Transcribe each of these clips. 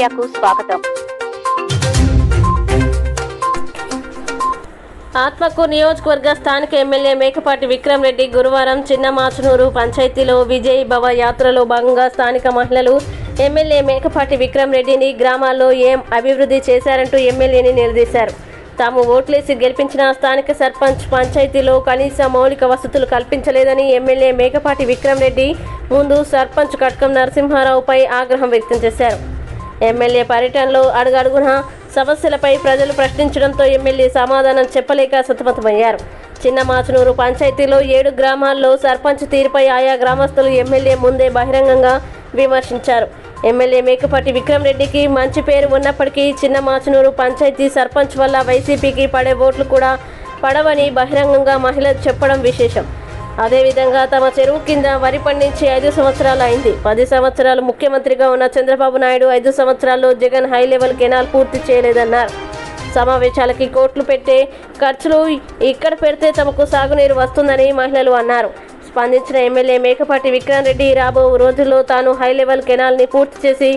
మీడియాకు స్వాగతం. ఆత్మకు నియోజకవర్గ స్థానిక ఎమ్మెల్యే మేకపాటి విక్రమ్ రెడ్డి గురువారం చిన్న మాచునూరు పంచాయతీలో విజయ్ భవ యాత్రలో భాగంగా స్థానిక మహిళలు ఎమ్మెల్యే మేకపాటి విక్రమ్ రెడ్డిని గ్రామాల్లో ఏం అభివృద్ధి చేశారంటూ ఎమ్మెల్యేని నిలదీశారు. తాము ఓట్లేసి గెలిపించిన స్థానిక సర్పంచ్ పంచాయతీలో కనీస మౌలిక వసతులు కల్పించలేదని ఎమ్మెల్యే మేకపాటి విక్రమ్ రెడ్డి ముందు సర్పంచ్ కట్కం నరసింహారావుపై ఆగ్రహం వ్యక్తం చేశారు. ఎమ్మెల్యే పర్యటనలో అడుగడుగున సమస్యలపై ప్రజలు ప్రశ్నించడంతో ఎమ్మెల్యే సమాధానం చెప్పలేక సతమతమయ్యారు. చిన్న మాచునూరు పంచాయతీలో ఏడు గ్రామాల్లో సర్పంచ్ తీరుపై ఆయా గ్రామస్తులు ఎమ్మెల్యే ముందే బహిరంగంగా విమర్శించారు. ఎమ్మెల్యే మేకపాటి విక్రమ్ రెడ్డికి మంచి పేరు ఉన్నప్పటికీ చిన్న మాచునూరు పంచాయతీ సర్పంచ్ వల్ల వైసీపీకి పడే ఓట్లు కూడా పడవని బహిరంగంగా మహిళలు చెప్పడం విశేషం. అదేవిధంగా తమ చెరువు కింద వరి పండించి ఐదు సంవత్సరాలు అయింది. పది సంవత్సరాలు ముఖ్యమంత్రిగా ఉన్న చంద్రబాబు నాయుడు ఐదు సంవత్సరాల్లో జగన్ హై లెవెల్ కెనాల్ పూర్తి చేయలేదన్నారు. సమావేశాలకి కోట్లు పెట్టే ఖర్చులు ఇక్కడ పెడితే తమకు సాగునీరు వస్తుందని మహిళలు అన్నారు. స్పందించిన ఎమ్మెల్యే మేకపాటి విక్రమ్ రెడ్డి రాబో రోజుల్లో తాను హై లెవెల్ కెనాల్ని పూర్తి చేసి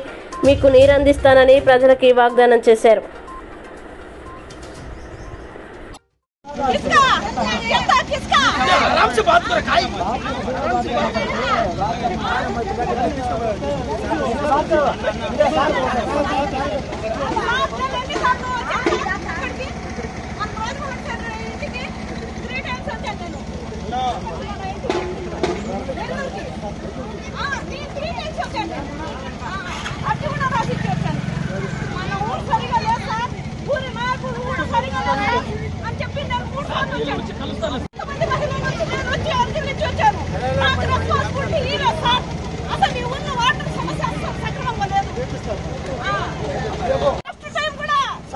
మీకు నీరు అందిస్తానని ప్రజలకి వాగ్దానం చేశారు. इसका? आराम से बात कर खाई। बात करो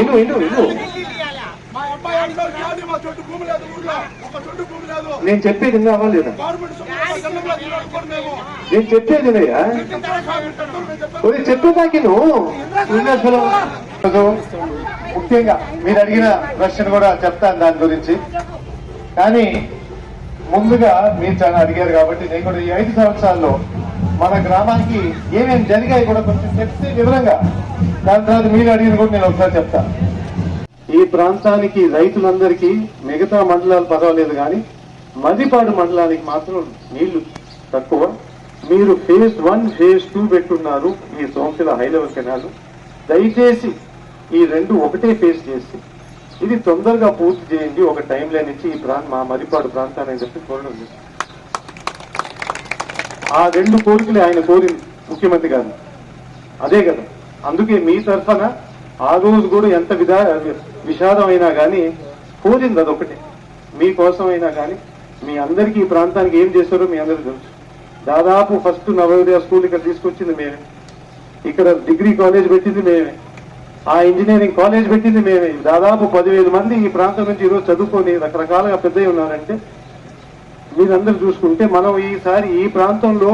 ఇను ఇను ఇను మా అబ్బాయి అంటారు "ఏమండి, మా చుట్టూ భూమి లేదు ఊర్లో. ఒక చుట్టూ భూమి లేదు. నేను చెప్పేది విన్నావా లేదా నేను చెప్పేది వినయ్యా చెప్పేదాకి నువ్వు అసలు ముఖ్యంగా మీరు అడిగిన ప్రశ్న కూడా చెప్తాను దాని గురించి. కానీ ముందుగా మీరు చాలా అడిగారు కాబట్టి నేను కూడా ఈ ఐదు సంవత్సరాల్లో మన గ్రామానికి ఏమేమి జరిగాయి కూడా కొంచెం చెప్తే వివరంగా. దాని తర్వాత మీరు అడిగిన కూడా నేను ఒకసారి చెప్తాను ఈ ప్రాంతానికి రైతులందరికీ మిగతా మండలాలు పర్వాలేదు కానీ మదిపాడు మండలానికి మాత్రం నీళ్ళు తక్కువ. మీరు ఫేజ్ వన్ ఫేజ్ టూ పెట్టున్నారు ఈ సోమశిల హై లెవెల్ కెనాల్ దయచేసి ఈ రెండు ఒకటే ఫేజ్ చేసి. ఇది తొందరగా పూర్తి చేయండి. ఒక టైం లైన్ ఇచ్చి ఈ ప్రాంత మా మదిపాడు ప్రాంతాన్ని చెప్పి కోరడం ఆ రెండు కోరికలు ఆయన కోరింది ముఖ్యమంత్రి గారు అదే కదా. అందుకే మీ తరఫున ఆ రోజు కూడా ఎంత విధా విషాదం అయినా కానీ కోరింది అదొకటి మీకోసం అయినా కానీ మీ అందరికీ ఈ ప్రాంతానికి ఏం చేశారో మీ అందరికీ తెలుసు. దాదాపు ఫస్ట్ నవోదయ స్కూల్ ఇక్కడ తీసుకొచ్చింది మేమే. ఇక్కడ డిగ్రీ కాలేజ్ పెట్టింది మేమే. ఆ ఇంజనీరింగ్ కాలేజ్ పెట్టింది మేమే. దాదాపు పదివేల మంది ఈ ప్రాంతం నుంచి ఈరోజు చదువుకొని రకరకాలుగా పెద్దవి ఉన్నారంటే మీరందరూ చూసుకుంటే మనం ఈసారి ఈ ప్రాంతంలో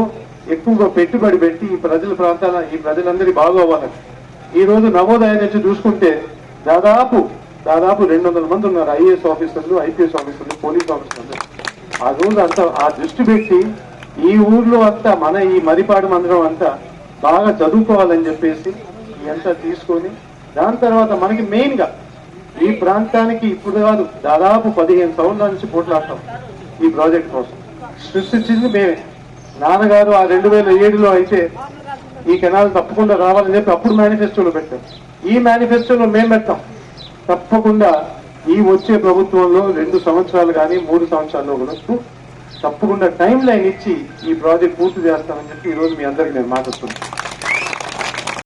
ఎక్కువగా పెట్టుబడి పెట్టి ఈ ప్రజల ప్రాంతాల ఈ ప్రజలందరి బాగోవాలని. ఈ రోజు నవోదయ నుంచి చూసుకుంటే దాదాపు దాదాపు రెండు వందల మంది ఉన్నారు. ఐఏఎస్ ఆఫీసర్లు ఐపీఎస్ ఆఫీసర్లు పోలీస్ ఆఫీసర్లు. ఆ రోజు అంతా ఆ దృష్టి పెట్టి ఈ ఊర్లో అంతా మన ఈ మరిపాడు మందిరం అంతా బాగా చదువుకోవాలని చెప్పేసి ఇదంతా తీసుకొని దాని తర్వాత మనకి మెయిన్గా ఈ ప్రాంతానికి ఇప్పుడు కాదు దాదాపు పదిహేను సంవత్సరాల నుంచి పోట్లాడతాం. ఈ ప్రాజెక్ట్ కోసం. సృష్టించింది మేమే. నాన్నగారు ఆ రెండు వేల ఏడులో అయితే ఈ కెనాల్ తప్పకుండా రావాలని చెప్పి అప్పుడు మేనిఫెస్టోలో పెట్టాం. ఈ మేనిఫెస్టోలో మేము పెట్టాం. తప్పకుండా ఈ వచ్చే ప్రభుత్వంలో రెండు సంవత్సరాలు కానీ మూడు సంవత్సరాల్లో కూడా తప్పకుండా టైం లైన్ ఇచ్చి ఈ ప్రాజెక్ట్ పూర్తి చేస్తామని చెప్పి ఈరోజు మీ అందరికీ నేను మాట్లాడుతున్నాను.